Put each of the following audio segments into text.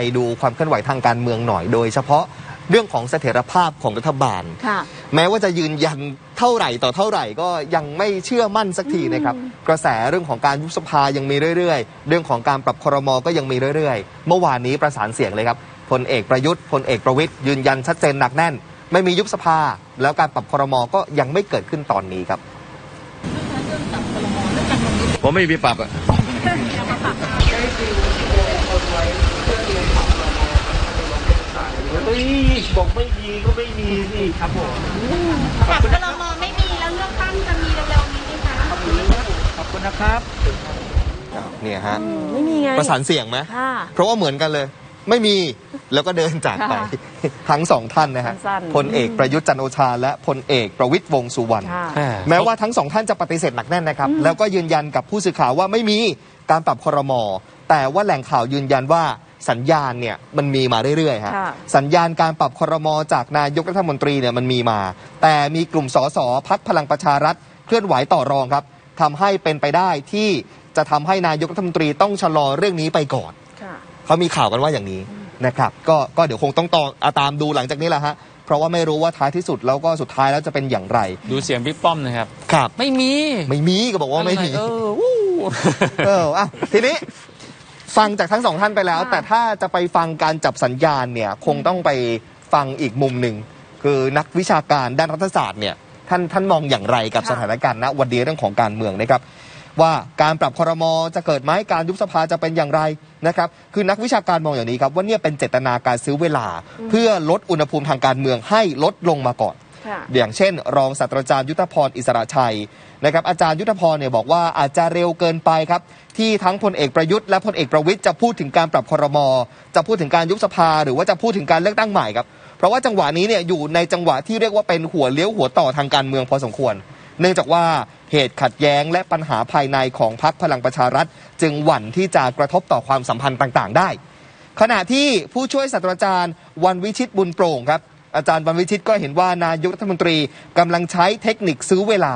ไปดูความเคลื่อนไหวทางการเมืองหน่อยโดยเฉพาะเรื่องของเสถียรภาพของรัฐบาลค่ะแม้ว่าจะยืนยันเท่าไหร่ต่อเท่าไหร่ก็ยังไม่เชื่อมั่นสักทีนะครับ กระแสเรื่องของการยุบสภายังมีเรื่อยๆ เรื่องของการปรับครมก็ยังมีเรื่อยๆ เมื่อวานนี้ประสานเสียงเลยครับพลเอกประยุทธ์พลเอกประวิตยยืนยันชัดเจนหนักแน่น ไม่มียุบสภา แล้วการปรับครมก็ยังไม่เกิดขึ้นตอนนี้ครับผมไม่มีปรับอะ ยบอกไม่มีก็ไม่มีสิครับผมปรับครมไม่มีแล้วเลือกตั้งจะมีเร็วๆนี้ไหมคะ ขอบคุณนะครับเนี่ยฮะ ไม่มีไงประสานเสียงไหมค่ะ เพราะว่าเหมือนกันเลย ไม่มีแล้วก็เดินจากไป ค่ะทั้งสองท่านนะฮะสั้นๆพลเอกประยุทธ์จันทร์โอชา และพลเอกประวิตยวงษ์สุวรรณค่ะ แม้ว่าทั้งสองท่านจะปฏิเสธหนักแน่นนะครับ แล้วก็ยืนยันกับผู้สื่อข่าวว่าไม่มีการปรับครมแต่ว่าแหล่งข่าวยืนยันว่า สัญญาณเนี่ยมันมีมาเรื่อยๆฮะค่ะ สัญญาณการปรับครมจากนายกรัฐมนตรีเนี่ยมันมีมา แต่มีกลุ่มสสพักพลังประชารัฐเคลื่อนไหวต่อรองครับทำให้เป็นไปได้ที่จะทำให้นายกรัฐมนตรีต้องชะลอเรื่องนี้ไปก่อน ค่ะ เขามีข่าวกันว่าอย่างนี้นะครับ ก็ก็เดี๋ยวคงต้องตองอาตามดูหลังจากนี้แหละฮะ เพราะว่าไม่รู้ว่าท้ายที่สุดแล้วก็สุดท้ายแล้วจะเป็นอย่างไร ดูเสียงบิ๊กป้อมนะครับ ครับ ไม่มีไม่มีก็บอกว่าไม่มีเออวู้ เอออะทีนี้ ฟังจากทั้งสองท่านไปแล้วค่ะแต่ถ้าจะไปฟังการจับสัญญาณเนี่ยคงต้องไปฟังอีกมุมหนึ่ง คือนักวิชาการด้านรัฐศาสตร์เนี่ยท่านท่านมองอย่างไรกับค่ะสถานการณ์ณวันนี้เรื่องของการเมืองนะครับ ว่าการปรับครมจะเกิดไหมการยุบสภาจะเป็นอย่างไรนะครับคือนักวิชาการมองอย่างนี้ครับว่าเนี่ยเป็นเจตนาการซื้อเวลา เพื่อลดอุณหภูมิทางการเมืองให้ลดลงมาก่อนค่ะ อย่างเช่น รองศาสตราจารย์ยุทธพรอิสระชัยนะครับอาจารย์ยุทธพรเนี่ยบอกว่าอาจจะเร็วเกินไปครับ ที่ทั้งพลเอกประยุทธ์และพลเอกประวิทย์จะพูดถึงการปรับครม จะพูดถึงการยุบสภา หรือว่าจะพูดถึงการเลือกตั้งใหม่ครับเพราะว่าจังหวะนี้เนี่ยอยู่ในจังหวะที่เรียกว่าเป็นหัวเลี้ยวหัวต่อทางการเมืองพอสมควร เนื่องจากว่าเหตุขัดแย้งและปัญหาภายในของพรรคพลังประชารัฐ จึงหวั่นที่จะกระทบต่อความสัมพันธ์ต่าง ๆ ได้ ขณะที่ผู้ช่วยศาสตราจารย์วันวิชิตบุญโปร่งครับ อาจารย์วันวิชิตก็เห็นว่านายกรัฐมนตรีกำลังใช้เทคนิคซื้อเวลา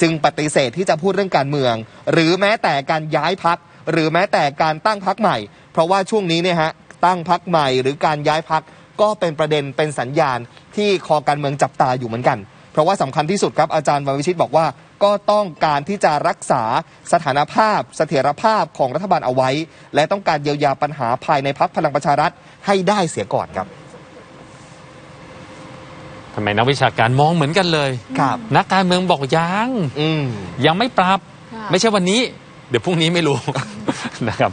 จึงปฏิเสธที่จะพูดเรื่องการเมือง หรือแม้แต่การย้ายพักหรือแม้แต่การตั้งพักใหม่ เพราะว่าช่วงนี้เนี่ยฮะตั้งพักใหม่หรือการย้ายพักก็เป็นประเด็นเป็นสัญญาณที่คอการเมืองจับตาอยู่เหมือนกัน เพราะว่าสำคัญที่สุดครับอาจารย์วันวิชิตบอกว่าก็ต้องการที่จะรักษาสถานภาพ เสถียรภาพของรัฐบาลเอาไว้ และต้องการเยียวยาปัญหาภายในพักพลังประชารัฐให้ได้เสียก่อนครับ ทำไมนักวิชาการมองเหมือนกันเลย ครับ นักการเมืองบอกยัง อืม ยังไม่ปรับ ค่ะ ไม่ใช่วันนี้ เดี๋ยวพรุ่งนี้ไม่รู้ นะครับ